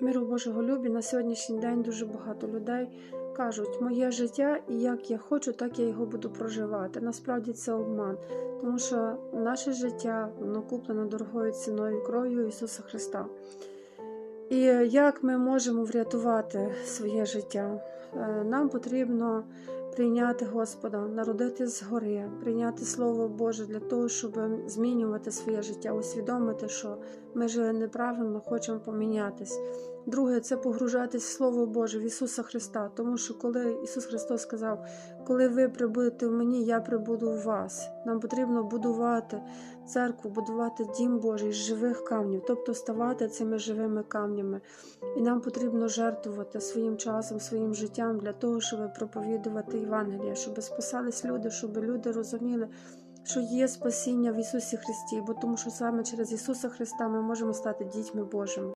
Миру Божого любі на сьогоднішній день дуже багато людей кажуть, моє життя і як я хочу, так я його буду проживати. Насправді це обман, тому що наше життя воно куплено дорогою ціною кров'ю Ісуса Христа. І як ми можемо врятувати своє життя? Е, Нам потрібно прийняти Господа, народити згори, прийняти Слово Боже для того, щоб змінювати своє життя, усвідомити, що ми жили неправильно, хочемо помінятись. Друге, це погружатись в Слово Боже в Ісуса Христа, тому що коли Ісус Христос сказав, коли ви прибудете в мені, я прибуду в вас. Нам потрібно будувати церкву, будувати дім Божий з живих камнів, тобто ставати цими живими камнями. І нам потрібно жертвувати своїм часом, своїм життям для того, щоб проповідувати Євангеліє, щоб спасались люди, щоб люди розуміли, що є спасіння в Ісусі Христі, бо тому що саме через Ісуса Христа ми можемо стати дітьми Божими.